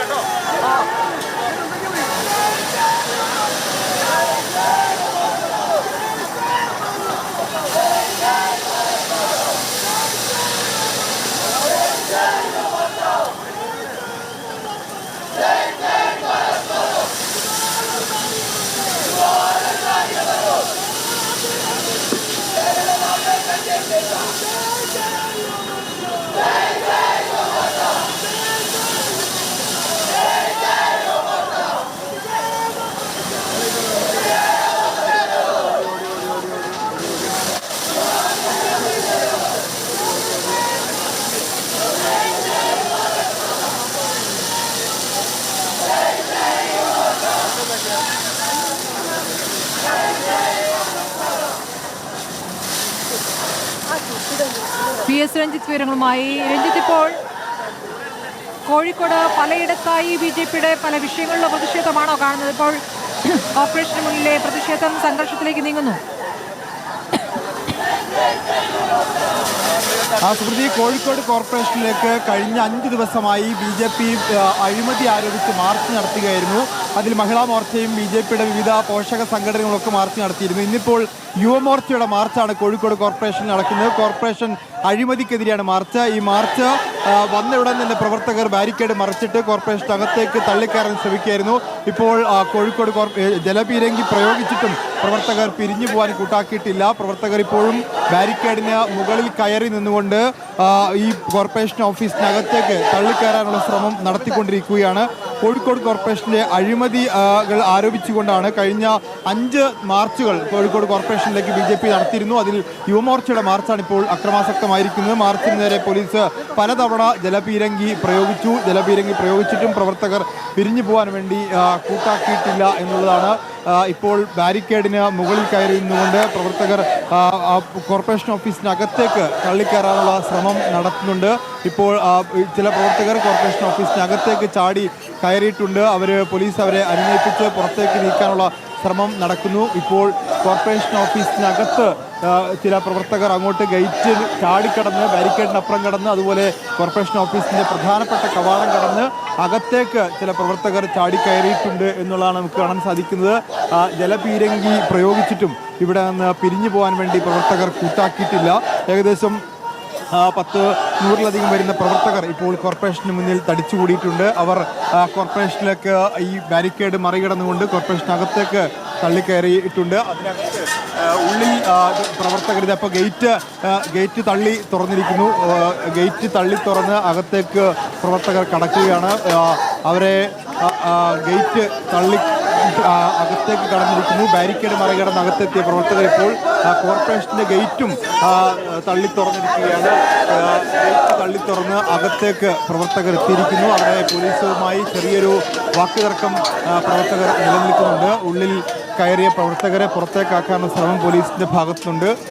驾照 S Ranjith വിവരങ്ങളുമായി രഞ്ജിത്ത് ഇപ്പോൾ Kozhikode പലയിടത്തായി B J പിയുടെ പല വിഷയങ്ങളിലെ പ്രതിഷേധമാണോ കാണുന്നത്? ഇപ്പോൾ കോർപ്പറേഷന് മുന്നിലെ പ്രതിഷേധം സംഘർഷത്തിലേക്ക് നീങ്ങുന്നു. ആ സുഹൃത്തി കോഴിക്കോട് കോർപ്പറേഷനിലേക്ക് കഴിഞ്ഞ അഞ്ച് ദിവസമായി ബി ജെ പി അഴിമതി ആരോപിച്ച് മാർച്ച് നടത്തുകയായിരുന്നു. അതിൽ മഹിളാ മോർച്ചയും ബി ജെ പിയുടെ വിവിധ പോഷക സംഘടനകളൊക്കെ മാർച്ച് നടത്തിയിരുന്നു. ഇന്നിപ്പോൾ യുവമോർച്ചയുടെ മാർച്ചാണ് കോഴിക്കോട് കോർപ്പറേഷനിൽ നടക്കുന്നത്. കോർപ്പറേഷൻ അഴിമതിക്കെതിരെയാണ് മാർച്ച്. ഈ മാർച്ച് ആ, വന്ന ഉടൻ തന്നെ പ്രവർത്തകർ ബാരിക്കേഡ് മറിച്ചിട്ട് കോർപ്പറേഷൻ അകത്തേക്ക് തള്ളിക്കയറാൻ ശ്രമിക്കുകയായിരുന്നു. ഇപ്പോൾ കോഴിക്കോട് ജലപീരങ്കി പ്രയോഗിച്ചിട്ടും പ്രവർത്തകർ പിരിഞ്ഞു പോകാൻ കൂട്ടാക്കിയിട്ടില്ല. പ്രവർത്തകർ ഇപ്പോഴും ബാരിക്കേഡിന് മുകളിൽ കയറി നിന്നുകൊണ്ട് ഈ കോർപ്പറേഷൻ ഓഫീസിനകത്തേക്ക് തള്ളിക്കയറാനുള്ള ശ്രമം നടത്തിക്കൊണ്ടിരിക്കുകയാണ്. കോഴിക്കോട് കോർപ്പറേഷന്റെ അഴിമതികൾ ആരോപിച്ചുകൊണ്ടാണ് കഴിഞ്ഞ അഞ്ച് മാർച്ചുകൾ കോഴിക്കോട് കോർപ്പറേഷനിലേക്ക് ബി ജെ പി നടത്തിയിരുന്നു. അതിൽ യുവമോർച്ചയുടെ മാർച്ചാണ് ഇപ്പോൾ അക്രമാസക്തമായിരിക്കുന്നത്. മാർച്ചിന് നേരെ പോലീസ് പലതവണ ജലപീരങ്കി പ്രയോഗിച്ചു. ജലപീരങ്കി പ്രയോഗിച്ചിട്ടും പ്രവർത്തകർ പിരിഞ്ഞു പോകാൻ വേണ്ടി കൂട്ടാക്കിയിട്ടില്ല എന്നുള്ളതാണ് ഇപ്പോൾ ബാരിക്കേഡിന് മുകളിൽ കയറി നിന്നുകൊണ്ട് പ്രവർത്തകർ കോർപ്പറേഷൻ ഓഫീസിനകത്തേക്ക് തള്ളിക്കയറാനുള്ള ശ്രമം നടത്തുന്നുണ്ട്. ഇപ്പോൾ ചില പ്രവർത്തകർ കോർപ്പറേഷൻ ഓഫീസിനകത്തേക്ക് ചാടി കയറിയിട്ടുണ്ട്. അവർ പോലീസ് അവരെ അനുനയിപ്പിച്ച് പുറത്തേക്ക് നീക്കാനുള്ള ശ്രമം നടക്കുന്നു. ഇപ്പോൾ കോർപ്പറേഷൻ ഓഫീസിനകത്ത് ചില പ്രവർത്തകർ അങ്ങോട്ട് ഗേറ്റ് ചാടിക്കടന്ന് ബാരിക്കേഡിനപ്പുറം കടന്ന് അതുപോലെ കോർപ്പറേഷൻ ഓഫീസിന്റെ പ്രധാനപ്പെട്ട കവാടം കടന്ന് അകത്തേക്ക് ചില പ്രവർത്തകർ ചാടിക്കയറിയിട്ടുണ്ട് എന്നുള്ളതാണ് നമുക്ക് കാണാൻ സാധിക്കുന്നത്. ജലപീരങ്കി പ്രയോഗിച്ചിട്ടും ഇവിടെ നിന്ന് പിരിഞ്ഞു പോകാൻ വേണ്ടി പ്രവർത്തകർ കൂട്ടാക്കിയിട്ടില്ല. ഏകദേശം പത്ത് നൂറിലധികം വരുന്ന പ്രവർത്തകർ ഇപ്പോൾ കോർപ്പറേഷന് മുന്നിൽ തടിച്ചുകൂടിയിട്ടുണ്ട്. അവർ കോർപ്പറേഷനിലേക്ക് ഈ ബാരിക്കേഡ് മറികടന്നുകൊണ്ട് കോർപ്പറേഷനകത്തേക്ക് തള്ളിക്കയറിയിട്ടുണ്ട്. അതിനകത്ത് ഉള്ളിൽ പ്രവർത്തകർ ഇതപ്പോൾ ഗേറ്റ് ഗേറ്റ് തള്ളി തുറന്നിരിക്കുന്നു. ഗേറ്റ് തള്ളി തുറന്ന് അകത്തേക്ക് പ്രവർത്തകർ കടക്കുകയാണ്. അവരെ ഗേറ്റ് തള്ളി അകത്തേക്ക് കടന്നിരിക്കുന്നു. ബാരിക്കേഡ് മറികടന്ന് അകത്തെത്തിയ പ്രവർത്തകർ ഇപ്പോൾ കോർപ്പറേഷന്റെ ഗേറ്റും തള്ളി തുറന്നിരിക്കുകയാണ്. ഗേറ്റ് തള്ളി തുറന്ന് അകത്തേക്ക് പ്രവർത്തകർ എത്തിയിരിക്കുന്നു. അവിടെ പോലീസുമായി ചെറിയൊരു വാക്കുതർക്കം പ്രവർത്തകർ നിലനിൽക്കുന്നുണ്ട്. ഉള്ളിൽ കയറിയ പ്രവർത്തകരെ പുറത്തേക്കാക്കാനുള്ള ശ്രമം പോലീസിന്റെ ഭാഗത്തുനിന്നുണ്ട്.